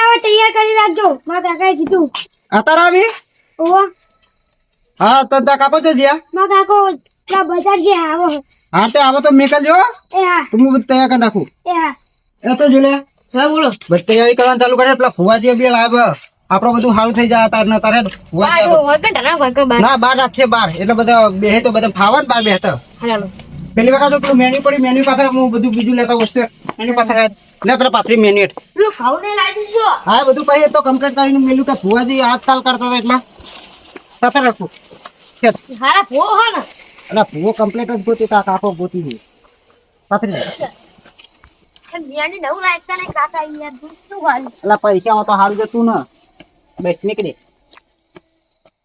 આવે તૈયાર કરી રાખજો. મારા કાકાએ કીધું. અત્યારે આવી ઓહો. હા તો તા કાકો છે જ્યા? મારા કાકો ત્યાં બજાર જે આવો. હા તે આવો તો મેકલજો એ હા. તો હું તૈયાર કરી નાખું. એ હા. એ તો જોલે. હા બોલો. બસ તૈયારી કરવાનું ચાલુ કરે પેલા ફુવાજી બી લાવ. આપણો બધું સારું થઈ જાય તાર તારે વગર બાર ના બાર રાખીએ બાર. એટલે બધા બેહે તો બધા ફાવા ને બાર બેહતા પેલી વખત તો પેલું મેન્યુ પડી મેન્યુ પાછળ હું બધું બીજું લેતા વસ્તુ મેન્યુ પાછળ લે પેલા પાછળ મિનિટ તું ખાવ ને લાવી દીધો હા બધું પછી તો કમ્પ્લીટ કરીને મેલું કે ફુવાજી આજકાલ કરતા હતા એટલા. સાથે રાખું. હારા ભો હો ને. અને ભૂવો કમ્પ્લીટ જ ગોતી તા કાકો ગોતી ગઈ પાથરી બિયાની નવું લાગતા નહીં કાકા યાર તું શું હાલ? એટલે પૈસા હોય તો હાલ જતું ને. બેસ નીકળી.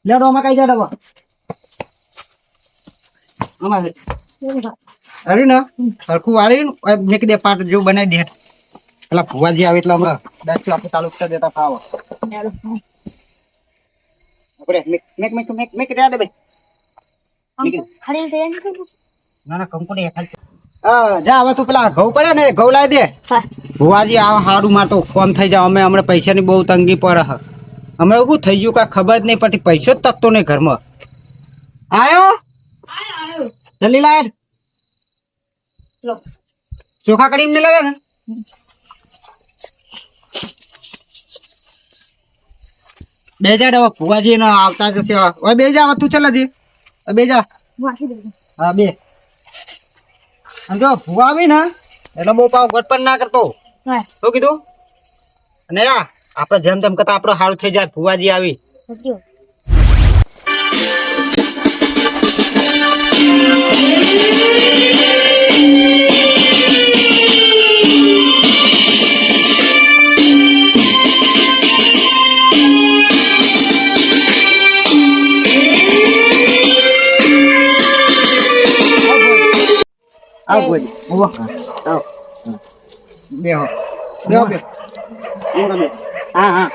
લે રોમાં કઈ જાય ડબા અમારે. અરે ને સરખું વાળી મેં કીધે પાટ જેવું બનાવી દે. પેલા ફુવાજી આવે એટલે હમણાં દસ આપણે ચાલુ કરી દેતા ફાવો આપણે મેક મેક મેક મેક મેક રહ્યા દે ભાઈ. નહીં ના ના કંકોડી ખાલી જા હવે તું પેલા ઘઉં પડે ને ઘઉં લાવી દે. ભુવાજી આ સારું માં તો ફોન થઈ જાવ અમે હમણાં પૈસાની બહુ તંગી પડે હ અમે એવું થઈ ગયું કાંઈ ખબર જ નહીં પડતી પૈસો જ તકતો નહીં ઘરમાં. આયો. જલ્દી લાય. ચોખા કરીને મેલા દે ને? બે જા હવે ભુવાજી ને આવતા જશે હવે બે જા તું ચાલ જી બે જા. હા બે. અને જો ફુવા આવી ને એટલે બહુ પાવ ગટપણ ના કરતો. શું કીધું? અને આ આપણે જેમ તેમ કરતા આપણો સારું થઈ જાય ફુવાજી આવી. સાચી આવ ભુવાજી ઊભો. આવ બેહો. બેહો બે ઊંઘા બે હા હા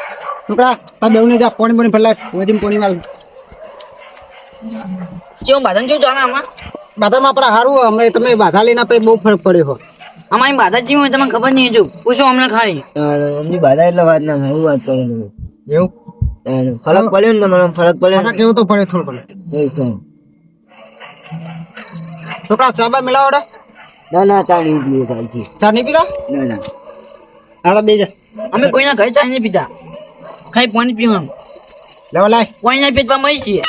છોકરા તા બેઉને જા પાણી પાણી ફરલા ફુવાજી પાણી માલ કેવું બાધન કેવું ચાલે આમાં બાદામાં આપણે હારું અમે તમે બાધા લઈને આપણે બહુ ફરક પડ્યો હો અમારી બાધા જેવી હોય તમને ખબર નહીં જો પૂછો અમને ખાલી. અમની બાધા એટલે વાત ના એવું વાત કરું તમે. એવું? ફરક પડ્યો ને તમારો? ફરક પડ્યો એવું તો પડે થોડું પડે. છોકરા ચાબા મિલાવડે ના ના ચા નહીં પીવું કાલથી ચા નહીં પીતા ના ના. હા તો બે જા. અમે કોઈના ઘરે ચા નહીં પીતા કઈ પાણી પીવાનું. લેવા લાય. કોઈના પીતા મળી છીએ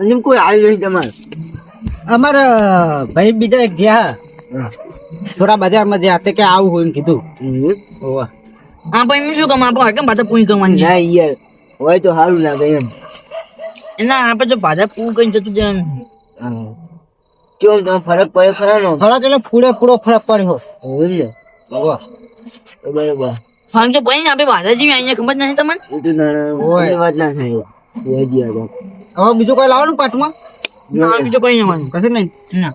અને કોઈ આવ્યું નહીં તમારે? અમારા ભાઈ બીજા એક ગયા. થોડા બજારમાં જ્યાં તે કે આવું હોય કીધું. હા ભાઈ શું કામ આપણે કેમ બાધા પૂરી કરવાની હા યાર હોય તો સારું લાગે એમ. એના આપણે તો બાધા પૂરું કઈ જતું જાય કેમ કેવું તમે ફરક પડે ખરા નો? થોડા એટલે ફૂડે પૂરો ફરક પડ્યો તો બરાબર. કારણ કે ભાઈ આપણે બાધા જેવી અહીંયા ખબર નથી તમને? એ તો ના હોય. વાત ના થાય. એ હવે બીજું કોઈ લાવવાનું પાટમાં ના બીજું કઈ નહીં કશું નહીં? ના.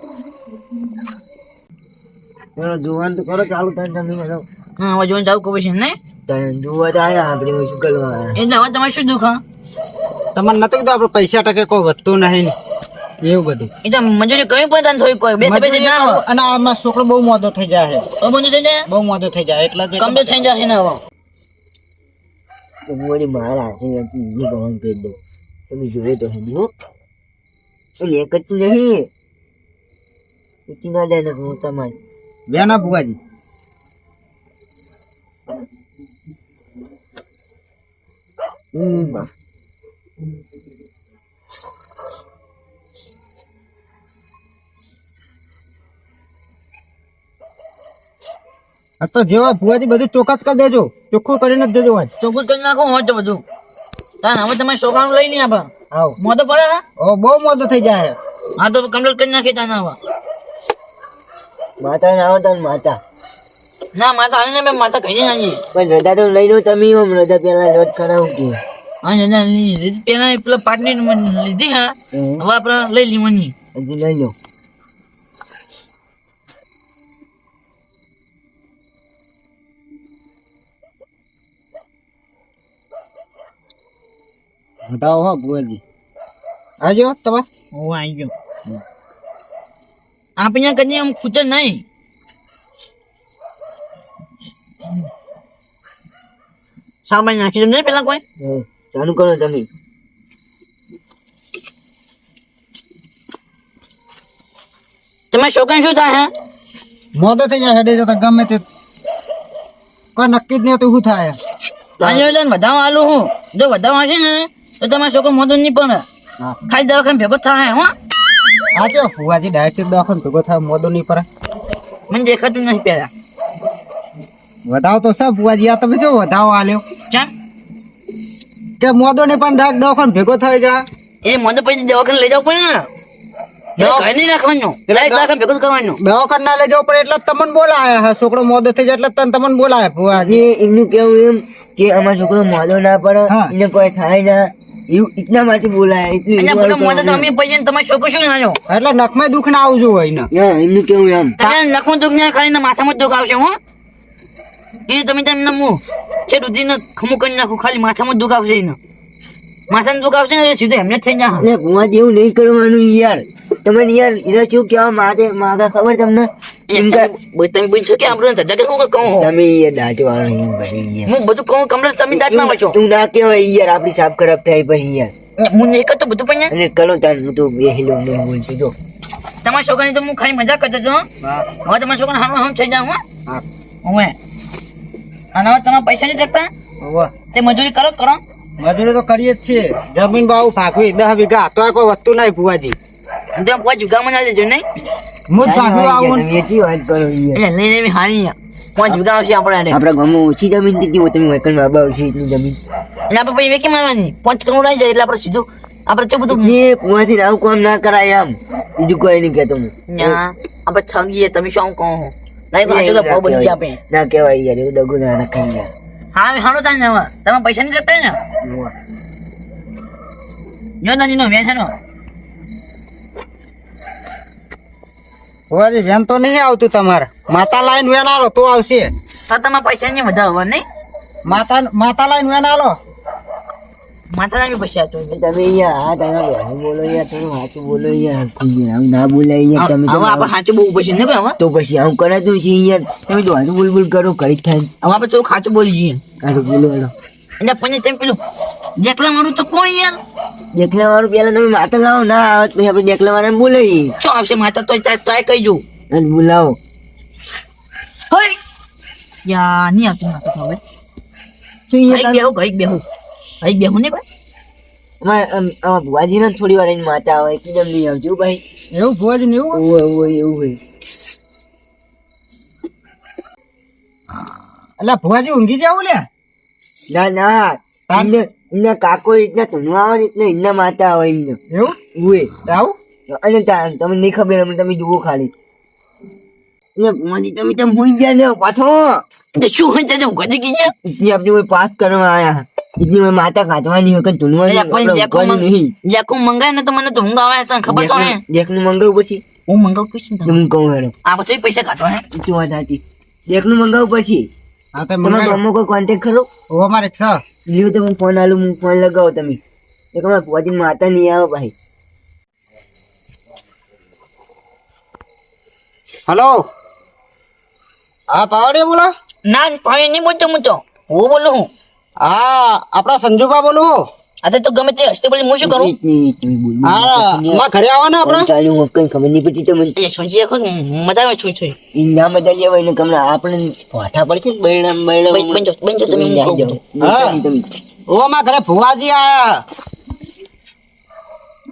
જોવાનું તો કરો ચાલુ થાય તમે. હા હવે જોવાનું ચાલુ ખબર છે ને? જોવા તો આયા આપણે શું કરવા એટલે હવે તમારે શું દુઃખ હા? તમારે નતું કીધું આપણે પૈસા ટકે કોઈ વધતું નહીં એવું બધું. એટલે તો મજૂરી કઈ પણ થોડી કોઈ. બે બેસે ના અને આમાં છોકરો બહુ મોદો થઈ જાય છે થઈ જાય બહુ મોદો થઈ જાય એટલે કમજો થઈ જાય ને હવે. તો હું વળી હાથે નથી બીજું ગવાનું કરી દઉં તમે જોવે તો હજી હો. એ એક જ નહીં ઉચી ના જાય ને હું તમારે. બે ના ભુવાજી. હમ આ તો જેવા ભુવાજી બધું ચોખ્ખા કરી દેજો. ચોખ્ખું કરીને જ દેજો આજ ચોખ્ખું કરી નાખો હોય તો બધું. તાન હવે તમારે છોકરાનું લઈ નહીં આપણે. આવો. મોતો પડે હા? ઓ બહુ મોદો થઈ જાય. હા તો કમ્પ્લીટ કરી નાખીએ તાન આવા માતા ને આવો તાન માતા. ના માતા આને ને માતા કહી નાખી. પણ રજા તો લઈ લો તમે રજા પેલા રોજ કરાવું કે. પેલા પેલા પાટની લીધી હા. હવે આપણે લઈ લેવાની હજી લઈ લો. હટાવો હા ભુવાજી. આજો તમાર. હું આવી ગયો. આપણે કદી આમ ખૂટે નહીં. સામાન નાખી દો નહીં પેલા કોઈ? ચાલુ કરો તમે તમારે છોકરાને શું થાય હે મોદો થઈ જાય હેડે જતા ગમે તે કોઈ નક્કી જ નહીં તું શું થાય તાજો વધાવ આલું હું જો વધાવ હશે ને તો તમારો છોકરો મોદો નહીં પણ ખાલી ખાઈ દવાખાને ભેગો થાય હો હા ચો ફુવાજી ડાયરેક્ટ દવાખાને ભેગો થાય મોદો નહીં પડે મને દેખાતું નહીં પેલા વધાવો તો સા ફુવાજી આ તમે જો વધાવ આલ્યો ચા કે મોદો નહીં પણ ડાયરેક્ટ દવાખાન ભેગો થઈ જા એ મોદો પછી દવાખાને લઈ જવું પડે ને? એટલે ઘરે નહીં રાખવાનું પેલા એક દવાખાને ભેગું કરવાનું. દવાખાને ના લઈ જવો પડે એટલે તમને બોલાયા હે. છોકરો મોદો થઈ જાય એટલે તને તમને બોલાયા ફુવાજી એમનું કેવું એમ કે અમારો છોકરો મોડો ના પડે હા. એને કોઈ થાય ના. એવું એટલા માટે બોલાય. એટલું એટલે પેલો મોદો તો અમે. પછી તમારો છોકરો એટલે નખમાં દુઃખ ના આવજો જોઈએ એમનું કેવું એમ. નખમાં દુઃખ ને ખાલી માથામાં દુઃખ આવશે હો. એ તમે તમને મું. છે રુધિરને ખમું કરી નાખું ખાલી માથામાં દુખાવશે એને. માથામાં દુઃખ ને સીધું એમને જ થઈ જાય. એટલે ભુવાજી એવું નહીં કરવાનું યાર. તમે યાર એને શું કહેવા માટે મારે ખબર તમને? એમ કે તમે કે આપણે ધંધા કે હું કહું? તમે યાર દાંત વાળો એમ ભાઈ યાર. હું બધું કહું કમલે તમે દાંત ના બચો તું ના કેવાય યાર આપડી સાફ ખરાબ થાય પછી યાર. હું નહીં કરતો બધું પણ અને કરો તાર હું તો બે હિલો નહીં બોલતો જો. તમારા છોકરાની તો હું ખાલી મજા કરતો છું હવે તમારા છોકરા હામ હામ થઈ હા. હવે હવે તમારા પૈસા નહીં રાખતા તે મજૂરી કરો કરો. મજૂરી તો કરીએ જ છીએ. જમીન બાવ ફાંકવી દસ વીઘા. તો કોઈ વસ્તુ નહીં ભુવાજી. ત્યાં કોઈ વીઘામાં ના દેજો નહીં? હું ફાંકવી આવું. તમે વાત કરો એટલે લઈને એવી હારી વીઘા આવશે આપણે આપણે ગમો ઓછી જમીન દીધી હોય તમે વૈકલ બાબા આવશે એટલી જમીન. એટલે આપણે પછી વેકી મારવાની. પાંચ કરોડ આવી જાય એટલે આપણે સીધું આપણે ચો બધું એ પુવાથી આવું કામ ના કરાય આમ બીજું કોઈ નહીં કહેતો હું. ન્યા, આપણે છગીએ તમે શું કહો નહીં તો ભાવ બદલી આપે. ના કહેવાય યાર એવું દગું ના રખાય યાર હા હવે તાને તમે પૈસા નહીં રાખતા ને? જો તાની નો વેચાનો ફુવાજી વેન તો નહીં આવતું તમારે. માતા લાઈન વેન આલો તો આવશે. તો તમે પૈસા નહીં વધારવા નહીં? માતા માતા લાઈન વેન આલો. માથા ના પૈસા તો તમે યાર તમે બોલો યાર તમે સાચું બોલો યાર આવું ના બોલાય યાર તમે હવે આપણે સાચું બહુ પછી ને હવે? તો પછી આવું કરાતું છે યાર તમે હાથું બોલ બોલ કરો થાય. હવે આપણે તો ખાચું બોલી જઈએ. કાઢો બોલો હાલો. એટલે પછી તમે પેલું જેટલા મારું તો કોઈ યાર. દેખલા વાળું પેલા તમે માતા લાવો ના આવે પછી આપણે દેખલા વાળાને બોલાવીએ શું આવશે માતા તો ટ્રાય કરજો અને બોલાવો. હઈ. યા નહીં આવતું માતા હવે. શું યાર બેહો ઘડીક બેહું. ઘડીક બેહું ને ભાઈ અમારા ભુવાજી ને થોડી વાર એની માતા આવે એકદમ નહીં આવજો ભાઈ. એવું ભુવાજી ને એવું એવું હોય એવું હોય. એટલે ભુવાજી ઊંઘી જાવું લે? ના ના. તમને એમના કાકો રીતના ધૂણવા આવે રીતના એમના માતા આવે એમને. એવું? ઉએ આવું? અને તમને નહીં ખબર અમને તમે જુઓ ખાલી. ને ભુવાજી તમે તેમ ભૂલી ગયા ને પાછો. શું હોય ત્યાં ઘડી ગયા આપણી કોઈ પાસ કરવા આયા. કોઈ માતા કાચવાની વખત કોઈ આપણે જેકો નહીં. જેકો મંગાય ને તો મને તો ઊંઘ આવે તને ખબર તો હે? દેખનું મંગાવું પછી? હું મંગાવું પછી તો હું કહું હેડો. આ પછી પૈસા કાઢો હે? શું વાત હતી દેખનું મંગાવું પછી? હા તો મને મંગાવી ગામમાં કોઈ કોન્ટેક્ટ ખરો? ઓ અમારે છ. લીધું તો હું ફોન આલું હું ફોન લગાવો તમે. એક અમારા પોતી માતા નહીં આવે ભાઈ. હલો? હા પાવડી બોલો? ના પાણી નહીં બોલતો હું તો. હું બોલું હું? હા આપડા સંજુભા બોલું. અરે તો ગમે તે હસ્તે બોલી હું શું કરું? હા માં ઘરે આવો ને આપણે. ચાલ્યું હું કઈ ખબર નહીં પડતી તમને. એ સોચી રાખો મજા આવે છું છું? ઈ ના મજા લેવાય ને કમલા આપણે વાઠા પડશે ને બૈણા બૈણા બંજો બનજો તમે તમે આવી જાઓ. હા. ઓ માં ઘરે ફુવાજી આયા.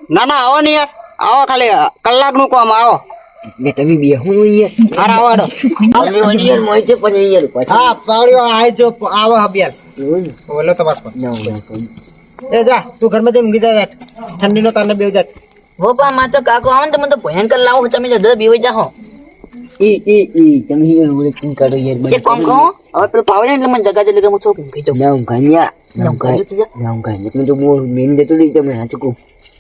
ના ના આવો ને યાર. આવો ખાલી કલાકનું કામ આવો. ને તમે બેહું હું યાર. વળી યાર મોય છે પણ યાર હા પાવડીઓ આઈ જો આવો હબિયાર એવું ને? બોલો તમાર પર. ના હોય કોઈ. એ જા તું ઘરમાં જઈને ઊંઘી જા. ઠંડીનો તને બેવ જા. હો પા માં તો કાકો આવે ને તો મને તો ભયંકર લાવો. તમે જરા બીવાઈ જાઓ એ એ એ તમે યાર ઓળખીને કાઢો યાર એક કામ કહો હવે પેલું પાવડે એટલે મને જગા એટલે હું થોડું ઊંઘી જાઉં. ના હું ના હું ના, ઊંઘાઈ જતી જા. ના હું કાન્યા તમે તો બહુ મેન જતો રહી તમે સાચું કહું.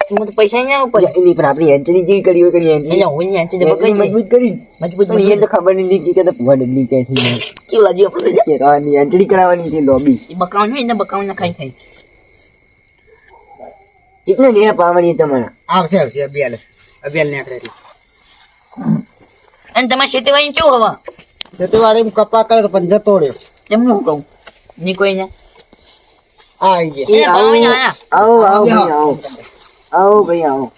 હું તો પૈસા નહીં આવે પડે એની પર આપણી એન્ટ્રી જેવી કરી હોય કરી એન્ટ્રી અહીંયા હું એન્ટ્રી જબર મજબૂત કરી. મજબૂત પણ એ તો ખબર નહીં કે તો ભૂવા ડબલી કે થી કેવું લાગ્યું આપણે કે આની એન્ટ્રી કરાવવાની છે લોબી એ બકાવ નહીં એને બકાવ ખાઈ ખાઈ. કેટલા ને પાવણી તમારા? આવશે આવશે અભિયાલ અભિયાલ ને એટલે. અને તમારે ખેતીવાડી કેવું હવા? ખેતીવાડી કપા કરે તો પણ જતો રહ્યો. એમ હું કહું? ની કોઈ ને આ આવી ગયા આવો આવો આવો. આવો ભાઈ આવો.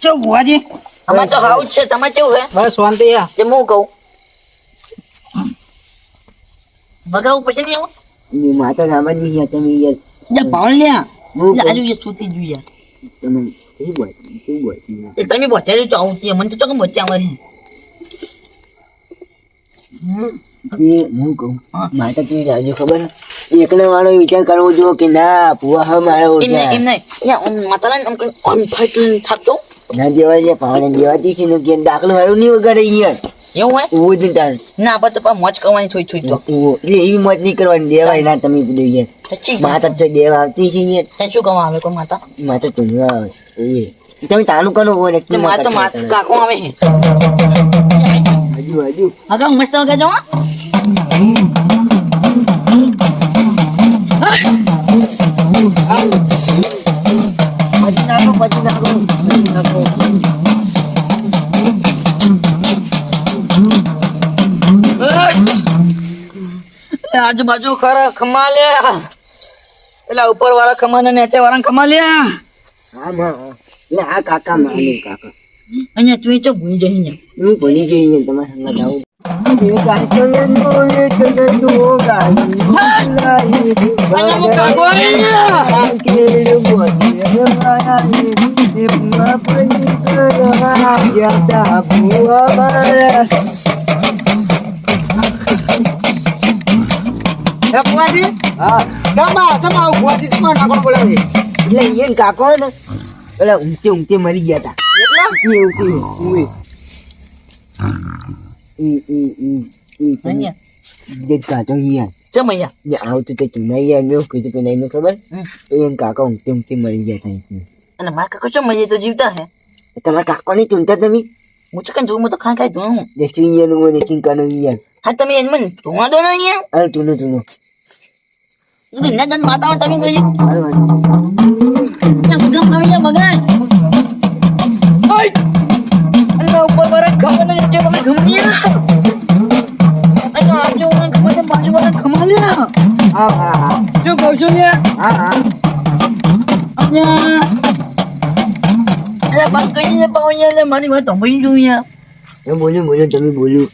ચો બુઆજી અમાર તો હાઉસ છે. તમે કેવું હે? બસ શાંતિ યા તેમ હું કહું. બગાવું પછી નહીં આવું? માતા સામાનની યાર તમે યાર. જા પાવન લ્યા લે, આજુ એ સૂતી જ જોઈએ. તમે શું બોલ શું બોલ એ તમે બચાવી ચાવું આવું મને તો ચોકે બચ્યા મારી એ હું કહું હા. માતા કેવી રાજુ ખબર એકલા વાળો વિચાર કરવો જો કે ના પુઆ હા મારો એમ નહીં એમ નહીં. યા આમ માતાને આમ કરીને ફાઈટ થાપતો? ના દેવાય છે પાવાને દેવાતી છે ને કે દાખલો હારું નહીં વગાડે યાર. એવું જ તાર. ના મોજ કરવાની થોડી થોડી તો. એટલે એવી મોત નહીં કરવાની દેવાય ના તમે કીધું યાર. સચ્ચી માતા તો દેવા આવતી છે યાર. તને શું કહેવા આવે કોઈ માતા? માતા તો આવે એ. તમે તારું કરો હોય તે મારે તો કાકો આવે છે. હજુ હજુ. હા મસ્ત આજુબાજુ ખરા ખમા લ્યા એટલે ઉપર વાળા ખમા ને નીચે વાળા ખમા લ્યા હા. આ કાકા માનું કાકા. અહીંયા તું તો ભૂલી જઈ હું ભૂલી જઈ તમારે હું કાકો એટલે ને પેલા ઊંચે ઊંચે મરી ગયા હતા ઊંચે ઊંચે ઊંચે. ઈ ઈ ઈ ઈ તમે અહીંયા જે કાચો યાર ચમ અહીંયા જે આવતું તે ચુના યાર મેં કીધું પેલા એમને ખબર કાકા ઊંચે ઊંચે મરી ગયા હતા અને મારા કાકો ચમ મજી તો જીવતા હે તમારા કાકો ની ચૂંટા તમે હું તો કઈ જોઉં હું તો ખાઈ ખાઈ જોઉં દેખી હું દેખી કાનો યાર હા તમે એમ મને ધોવા દો ને અરે તુનો તું ના વાતાવરણ તમે કોઈ મારી વાત સાંભળી જોઉં યાર. એ બોલ્યું બોલ્યું તમે બોલ્યું.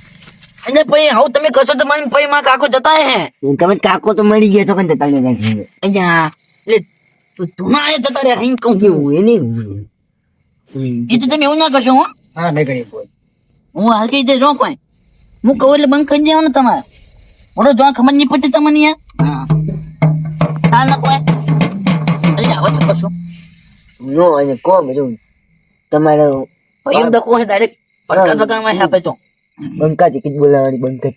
અને પછી આવું તમે કહો તો મારી પછી મારા કાકો જતા હે તમે કાકો તો મળી ગયા છો કે જતા નતા અહીંયા એટલે તું તું ના જતા રે અહીં કહું એ નહીં એ તો તમે એવું ના કરશો હું. હા નહીં કરી હું હાલ કઈ જો કોઈ. હું કહું એટલે બંધ કરી દેવાનું તમારે. મોટો જો ખબર નહીં પડતી તમને યાર. હા. ના કોઈ. એટલે આવો છો કશો નો અને કહો બધું તમારે ભાઈઓ દખો હે ડાયરેક્ટ પડકા દકામાં માં આપે તો બંકા ટિકિટ બોલાવાની બંકા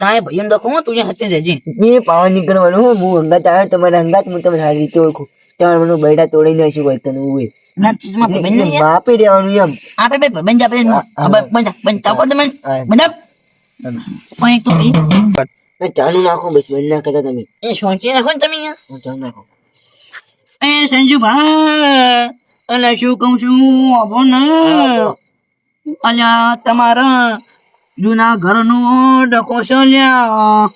તારે ભયમ દખો હો તું ત્યાં હચી રહેજે એ પાવન નીકળવાનું હું હું અંગાત આવ્યો તમારા અંગાત હું તમને સારી રીતે ઓળખું તમારે મને બૈડા તોડીને હશું હોય તને ઉવે માપી દેવાનું એમ આપે ભાઈ બંધ આપે બંધ બંધ ચાપો તમે. બંધ પણ તો નાખો બસ બંધ ના કરતા તમે એ સોચી નાખો ને તમે ચાલુ નાખો એ સંજુ ભાઈ અલે શું કહું છું આવો ને અલ્યા તમારા જૂના ઘરનો ડકો છે અલ્યા.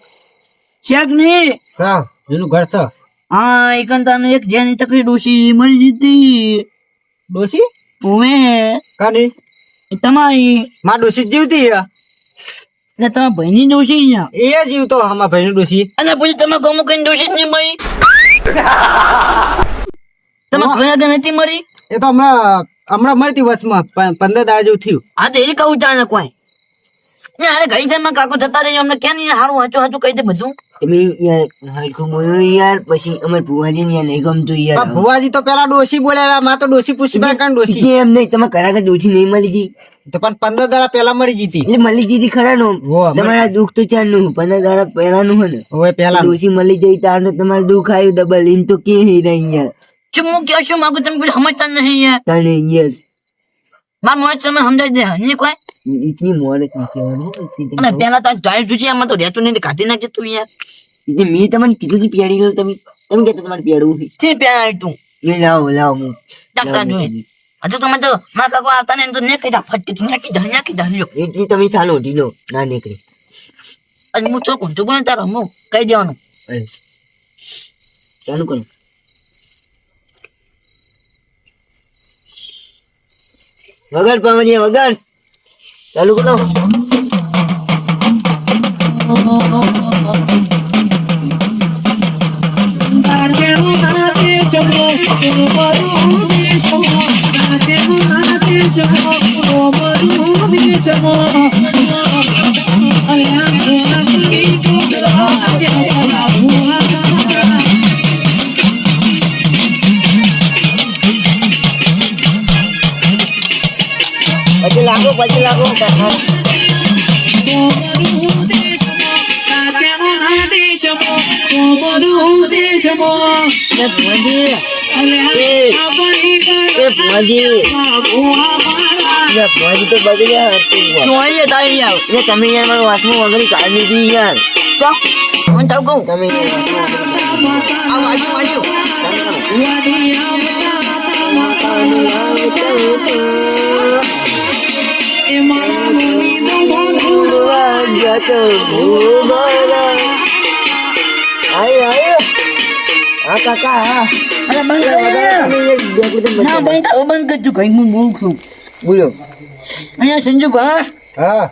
શેક નહીં? સા જૂનું ઘર છે? હા એકંતાને એક જેની ચકરી ડોસી મરી જીતી. ડોસી ઓમે કાઢી તમારી. માં ડોસી જીવતી ને તમે ભાઈની ડોસી અહીંયા? એ જીવતો અમારા ભાઈની ડોસી અને પછી તમે ગમો કઈ ડોસી જ નહીં મળી તમે ઘણા નથી મરી? એ તો હમણાં હમણાં મળતી વર્ષમાં પંદર દાડા જેવું થયું. હા તો એ કહું ચાલે કોઈ અરે અરે ઘડી ઘરમાં કાકો જતા રહી અમને ક્યાં નહીં સારું હાચું હાચું કહી દે બધું. તમે યાર હરખું બોલો યાર પછી અમારે ભુવાજી ને યાર નહીં ગમતું યાર. ભુવાજી તો પેલા ડોસી બોલેલા માં તો ડોસી પૂછી બે કાન ડોસી એમ નહીં તમે કરા કે નહીં મળી ગઈ? તો પણ પંદર દાડા પેલા મળી જીતી એટલે મળી જીધી ખરા નું તમારા દુઃખ તો ચારનું પંદર દાડા પહેલા નું હોય ને. હવે પેલા દોષી મળી જાય તાર તમારું દુઃખ આવ્યું ડબલ એમ તો કે નહીં યાર શું હું ક્યાં શું માગું તમે કોઈ સમજતા નહીં યાર તને યાર મારા મોડે તમે સમજાવી દે નહીં કોઈ ઇતની મોડે અને પેલા તો જાય જોજે આમાં તો રહેતું નહીં કાઢી નાખજે તું યાર એટલે મેં તમને કીધું કે પેડી લો તમે તમે કહેતા તમારે પેડવું છે તે આવી તું એ લાવો લાવો હું ડાક્ટર જોઈએ હજુ તમે તો મારા કાકો આવતા ને તો ને કહી દા ફટકે તું નાખી દા નાખી દા લ્યો એટલી તમે ચાલો ઢીલો ના નીકળે અને હું ચોકું ચોકું ને તારો હું કહી દેવાનું. ચાલુ કરો વગર પાવની વગર ચાલુ કરો પછી તારી યાર એટલે તમે યાર મારું વાસમાં વગર કાઢી યાર ચાલ કહું તમે હા કાકા હા, હું.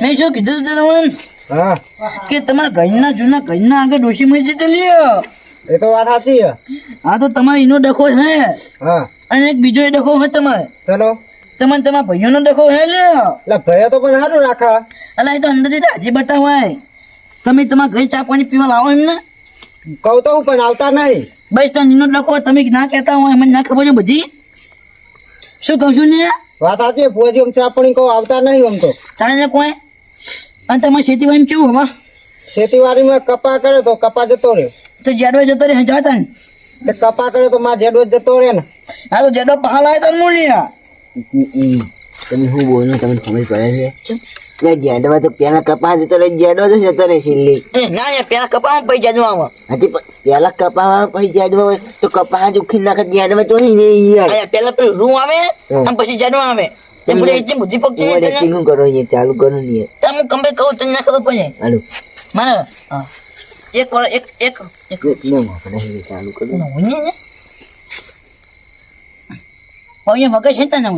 મેં શું કીધું હતું તમને હા કે તમારા ઘરના જૂના ઘરના આગળ ડોશી મસ્જિદ લ્યો એ તો વાત સાચી હા તો તમારે એનો ડખો છે હા અને એક બીજો ડખો હોય તમારે ચલો તમારે તમારા ભાઈઓનો ડખો હે લે એટલે ભય તો પણ સારું રાખા. એટલે એ તો અંદરથી રાજી બતાવાય. તમે તમારા ઘરે ચા પાણી પીવા લાવો એમને. કહું તો હું પણ આવતા નહીં. બસ તો નીનો ડખો તમે ના કહેતા હોય એમને ના ખબર છે બધી. શું કહું છું ને વાત છે ભુવાજી આમ ચા પાણી કહું આવતા નહીં આમ તો. તારે કોઈ? અને તમારી ખેતીવાડી કેવું હવા? ખેતીવાડીમાં કપા કરે તો કપા જતો રહે તો જેડો જતો રહે જતા ને કપા કરે તો માં જેડો જતો રહે ને. હા તો જેડો પહાડ આવે તો મૂલ્યા તમે શું બોલો? તમે ખબર પડે છે? એટલે જેડવા તો પેલા કપા જતો રહે તો જતો રહે સિલ્લી ના યાર પેલા કપામાં પૈ જાજુ હજી પેલા કપા પછી જેડવા હોય તો કપા ઉખી નાખે જેડવા તો નહીં યાર. પેલા પેલું રૂ આવે. અને પછી આવે. કરો ચાલુ કરો ને તમે કમ્પ્લીટ કહું તને ના ખબર પડે. હાલો. મારે. એક વાર એક એક ચાલુ કરો હું ને ને અહીંયા મગજ છે તને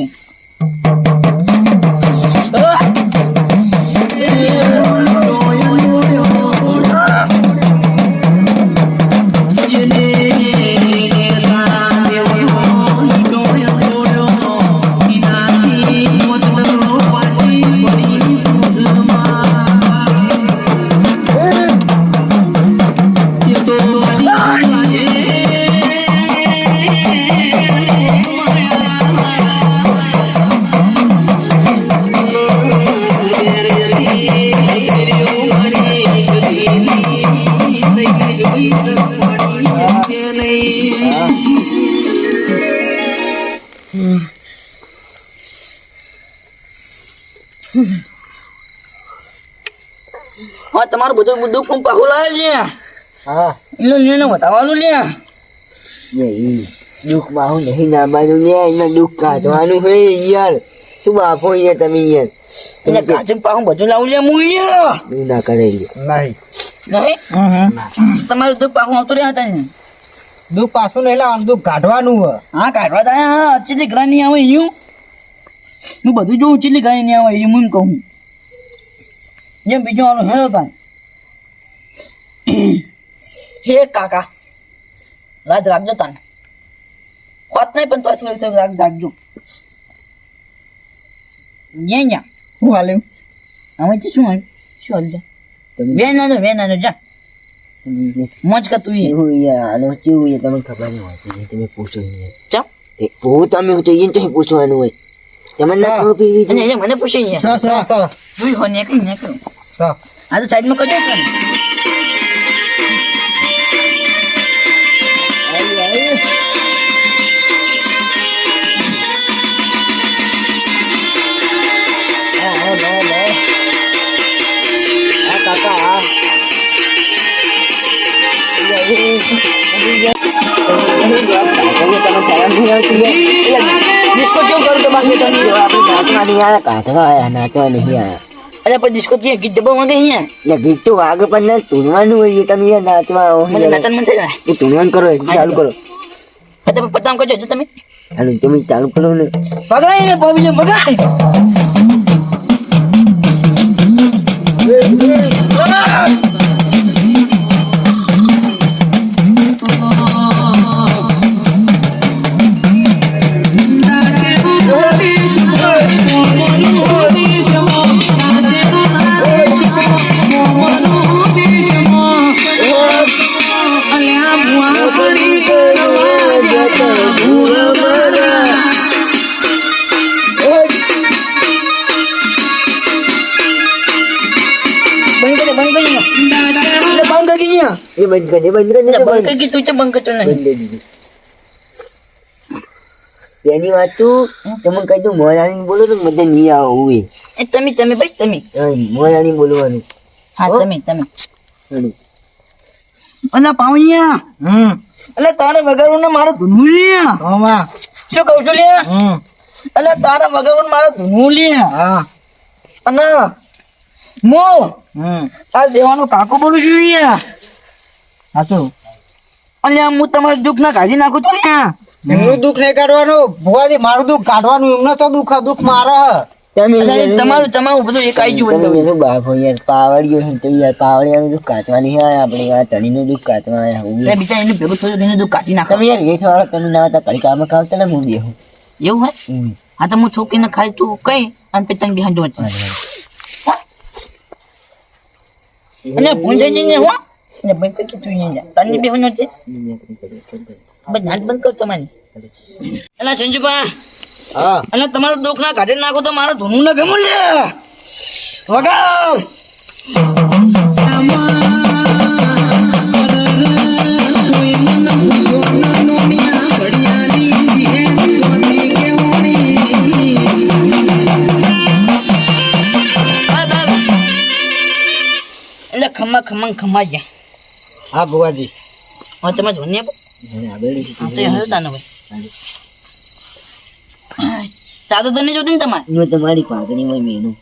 બધું દુઃખ હું પાહુ લાવે છે. હા. એનો નિર્ણય બતાવવાનું લે નહીં બાહુ હું નહીં નાવાનું લે એને દુઃખ કાઢવાનું હે યાર. શું બાપો યાર તમે યાર એને કાચું પાહું બધું લાવું લે હું યાર ના કરે નહીં. નહીં? તમારું દુઃખ પાહું આવતું રહ્યા હતા ને. દુઃખ પાછું નહીં લાવવાનું દુઃખ કાઢવાનું હા કાઢવા થાય હા ચીલી ઘણા નહીં આવે એવું હું બધું જોઉં ચીલી ઘણા નહીં આવે એવું એમ કહું. જેમ બીજું આનું હેલો તા હે કાકા રાજ રાખજો તને વાત નહીં પણ તોય થોડી થોડી રાગ રાખજો. ન્યા ન્યા. હું હાલે? અમે છે શું આવ્યું શું હાલ્યું તમે વેન આજો વેન આજો જા. મોજ કા તું એવું યાર આનો કેવું યાર તમને ખબર નહીં હોતી તમે પૂછો નહીં ચા? તે હું તમે તો એને તો પૂછવાનું હોય. તમે ના ખબર પીવી અને મને પૂછે અહીંયા. સા સા સા. જોઈ હો ને કઈ ને કરો સા. આ તો સાઈડમાં કરજો અરે પણ ડિસ્કો ત્યાં ગીત જબા માંગે અહીંયા એટલે ગીત તો વાગે પણ ના ધૂનવાનું હોય તમે યાર નાચવા આવો મને એ ચાલુ કરો તમે પતામ કરજો જો તમે તમે ચાલુ કરો ને ભગાઈ ને ભગાઈ બંધ કરી બંધ કરી બંધ કરી. તું છે બંધ કરતો નહીં. બંધ દીધી. તેની વાત તું તમે કહી દઉં મોરાણી બોલો તો મજા નહીં આવું એ તમે તમે બસ તમે. મોરાણી બોલવાનું. હા તમે તમે. અને પાવનિયા હમ. એટલે તારે વગાડવું ને મારે હા શું કહું છું લ્યા? હમ. તારા ને મારે ધૂનવું હા. અને મો હમ. આ દેવાનો કાકો બોલું છું લ્યા. સાચું અલ્યા હું તમારું દુઃખ ના કાઢી નાખું છું લ્યા એમનું દુઃખ નહીં કાઢવાનું. ભુવાજી મારું દુઃખ કાઢવાનું એમને તો દુઃખ દુઃખ મારે. તમે એટલે યાર- તમારું તમારું બધું એક આવી ગયું બધું. એનું બાપ હોય યાર પાવડિયો છે તો યાર પાવડિયાનું દુઃખ કાચવાની હોય આપણે આ તણીનું દુઃખ કાચવા આયા હું એટલે બીજા એનું ભેગું થયું એનું દુઃખ કાઢી નાખો. તમે યાર વાળો તમે ના હતા કડી કામ ખાવતા ને હું બેહું. એવું હોય હા તો હું છોકરીને ખાલી તું કઈ અને પછી તને અને પૂંજાઈ જઈને હો. અને બંધ કઈ કીધું નહીં તને બેહવાનો છે બસ બંધ કર તમારી. એલા સંજુભા હા. અને તમારો દુઃખ ના કાઢી નાખો તો મારા ધૂનું ના ગમું લે. વગાડ. એટલે ખમ્મા ખમા ખમા ગયા. હા ભુવાજી. હવે તમે ધોની આપો. હયો તાનો ભાઈ ચાદર તો નહીં જોતી ને તમારે? તમારી પાઘડી માં મેનું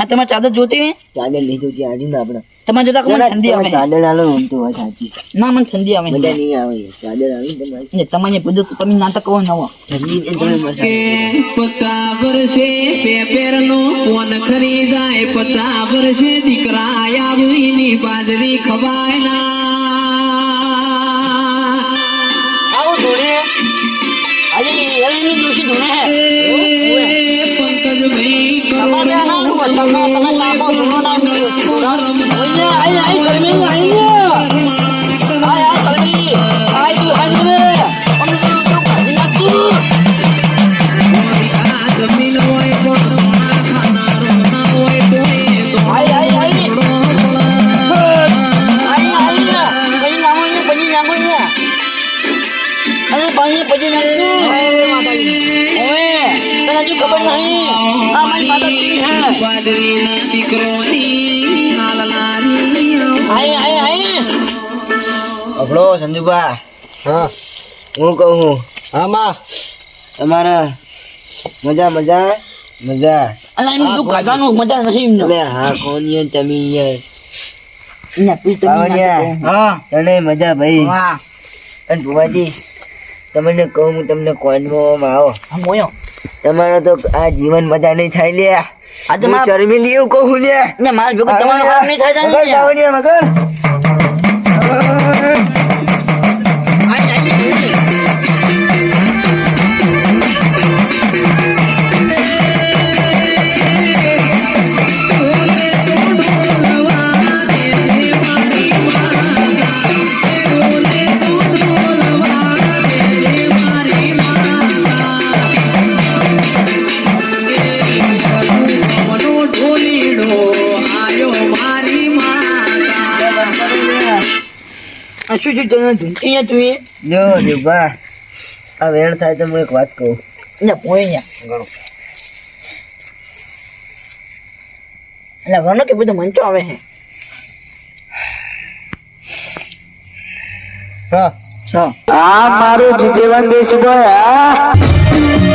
આ તમારે ચાદર જોતી હોય? ચાદર લઈ જવું ત્યાં ને આપણે. તમારે જોતા મને ઠંડી તમે આવે. ચાદર આલો ને તો વાત સાચી. ના મને ઠંડી આવે. મજા નહીં આવે. ચાદર આવી ને તમારે. બધું તમે નાટક કહો નવો ઠંડી ને તમે મસાલો પચા વર્ષે પેપેર નો ફોન ખરીદાય. પચા વર્ષે દીકરા આવીની બાજરી ખવાય ના. તમારે તમે તમે ધોળો ના ઓય આય સંજુબા હા. હું કહું છું. હા માં તમારા મજા મજા મજા. અલા મજા નથી એમનો. હા તમે તને મજા ભાઈ. અને ભુવાજી તમને કહું હું તમને કોઈનમાં આવો. તમારો તો આ જીવન મજા નહીં થાય લે આ હું મારા ચરમી લેવું કહું લે ને મારા ભેગું તમારો નહીં થાય મગર શું છે તને ધૂંટી તું એ જો દેવભા આ વેણ થાય તો હું એક વાત કહું. ને પોઈ ને એટલે ગણો કે બધું મંચો આવે હે. સ આ મારું જીતેવન દેશભાઈ આ